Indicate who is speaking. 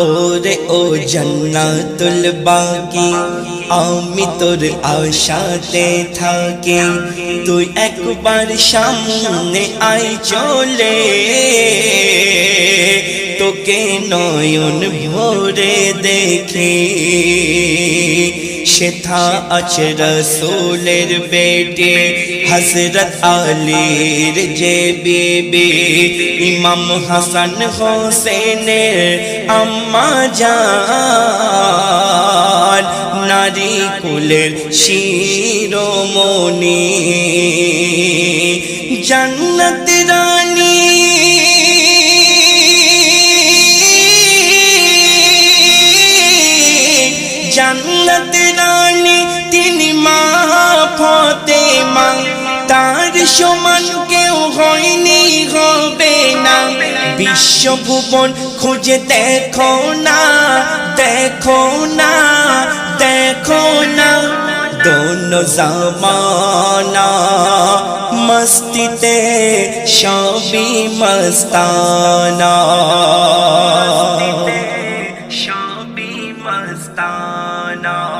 Speaker 1: ওরে ও জন্নাতুল বাকি। আমি তোর আশাতে থাকি। তুই একবার সামনে আই চলে। তোকে নয়ন ভরে দেখে। সেথা আছে রসুলের বেটে হজরত আলীর যে বিবি, ইমাম হাসান হোসেনের আম্মা জান, নারী কুলের শিরোমণি, জন্নত রানী জন্নত রানী, তিনি মা ফতে মা তার সমান কেউ হয়নি, হবে না। বিশ্বভুবন খুঁজে দেখো না দেখো না দেখো না। দোন জামানা মস্তিতে সবই মস্তানা। সবই মস্তানা। No.